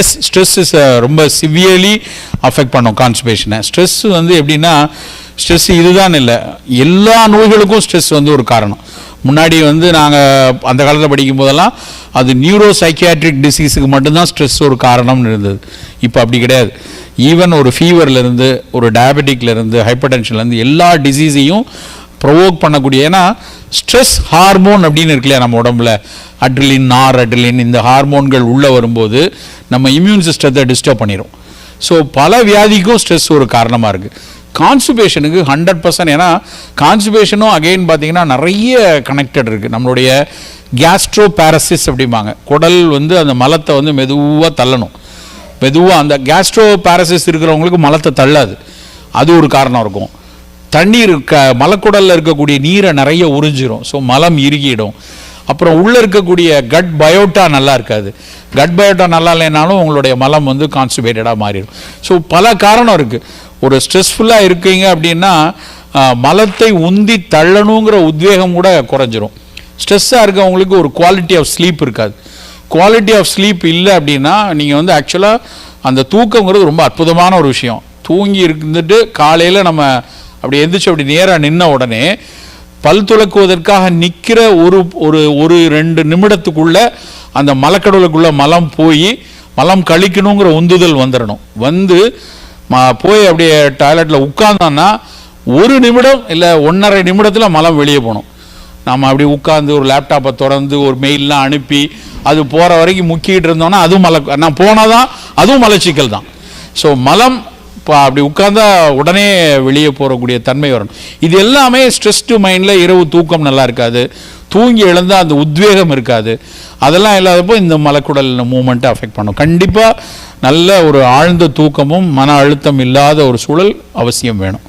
S stress is ரொம்ப severely affect பண்ணும் கான்ஸ்டிபேஷனை ஸ்ட்ரெஸ் வந்து எப்படின்னா ஸ்ட்ரெஸ் இதுதான் இல்லை. எல்லா நோய்களுக்கும் ஸ்ட்ரெஸ் வந்து ஒரு காரணம். முன்னாடி வந்து நாங்கள் அந்த காலத்தில் படிக்கும் போதெல்லாம் அது நியூரோ சைக்கியாட்ரிக் டிசீஸுக்கு மட்டும்தான் ஸ்ட்ரெஸ் ஒரு காரணம்னு இருந்தது. இப்போ அப்படி கிடையாது. ஈவன் ஒரு ஃபீவர்லேருந்து ஒரு டயபெட்டிக்லேருந்து ஹைப்பர் டென்ஷன்லேருந்து எல்லா டிசீஸையும் ப்ரொவோக் பண்ணக்கூடிய ஏன்னா ஸ்ட்ரெஸ் ஹார்மோன் அப்படின்னு இருக்கு இல்லையா நம்ம உடம்புல? அட்ரிலின் நார் அட்ரிலின் இந்த ஹார்மோன்கள் உள்ளே வரும்போது நம்ம இம்யூன் சிஸ்டத்தை டிஸ்டர்ப் பண்ணிடும் ஸோ பல வியாதிக்கும் ஸ்ட்ரெஸ் ஒரு காரணமாக இருக்குது கான்ஸ்டிபேஷனுக்கு ஹண்ட்ரட் பர்சன்ட் ஏன்னா கான்ஸ்டிபேஷனும் அகெயின் பார்த்தீங்கன்னா நிறைய கனெக்டட் இருக்குது நம்மளுடைய கேஸ்ட்ரோ பேரசிஸ் அப்படிம்பாங்க. குடல் வந்து அந்த மலத்தை வந்து மெதுவாக தள்ளணும். மெதுவாக அந்த கேஸ்ட்ரோ பேரசிஸ் இருக்கிறவங்களுக்கு மலத்தை தள்ளாது. அது ஒரு காரணம் இருக்கும். தண்ணீர் க மலக்குடலில் இருக்கக்கூடிய நீரை நிறைய உறிஞ்சிரும். ஸோ மலம் இறுகிடும். அப்புறம் உள்ளே இருக்கக்கூடிய கட் பயோட்டா நல்லா இருக்காது. கட் பயோட்டா நல்லா இல்லைனாலும் உங்களுடைய மலம் வந்து கான்ஸ்டிபேட்டடாக மாறிடும். ஸோ பல காரணம் இருக்குது ஒரு ஸ்ட்ரெஸ்ஃபுல்லாக இருக்கீங்க அப்படின்னா மலத்தை உந்தி தள்ளணுங்கிற உத்வேகம் கூட குறைஞ்சிரும். ஸ்ட்ரெஸ்ஸாக இருக்கவங்களுக்கு ஒரு குவாலிட்டி ஆஃப் ஸ்லீப் இருக்காது. குவாலிட்டி ஆஃப் ஸ்லீப் இல்லை அப்படின்னா நீங்கள் வந்து ஆக்சுவலாக அந்த தூக்கங்கிறது ரொம்ப அற்புதமான ஒரு விஷயம். தூங்கி இருந்துட்டு காலையில் நம்ம அப்படி எந்திரிச்சு அப்படி நேராக நின்ன உடனே பல் துலக்குவதற்காக நிற்கிற ஒரு ஒரு ஒரு ரெண்டு நிமிடத்துக்குள்ள அந்த மலக்கடவுளுக்குள்ள மலம் போய் மலம் கழிக்கணுங்கிற உந்துதல் வந்துடணும் வந்து ம போய் அப்படியே டாய்லெட்டில் உட்கார்ந்தான்னா ஒரு நிமிடம் இல்லை ஒன்றரை நிமிடத்தில் மலம் வெளியே போகணும். நாம் அப்படி உட்காந்து ஒரு லேப்டாப்பை திறந்து ஒரு மெயிலெலாம் அனுப்பி அது போகிற வரைக்கும் முக்கிக்கிட்டு இருந்தோன்னா அதுவும் மலை நான் போனால் தான் அதுவும் மலச்சிக்கல் தான். ஸோ மலம் அப்படி உட்காந்தா உடனே வெளியே போகக்கூடிய தன்மை வரணும். இது எல்லாமே ஸ்ட்ரெஸ்டு மைண்டில் இரவு தூக்கம் நல்லா இருக்காது. தூங்கி எழுந்தால் அந்த உத்வேகம் இருக்காது. அதெல்லாம் இல்லாதப்போ இந்த மலக்குடல் மூமெண்ட்டை அஃபெக்ட் பண்ணும். கண்டிப்பாக நல்ல ஒரு ஆழ்ந்த தூக்கமும் மன அழுத்தம் இல்லாத ஒரு சூழல் அவசியம் வேணும்.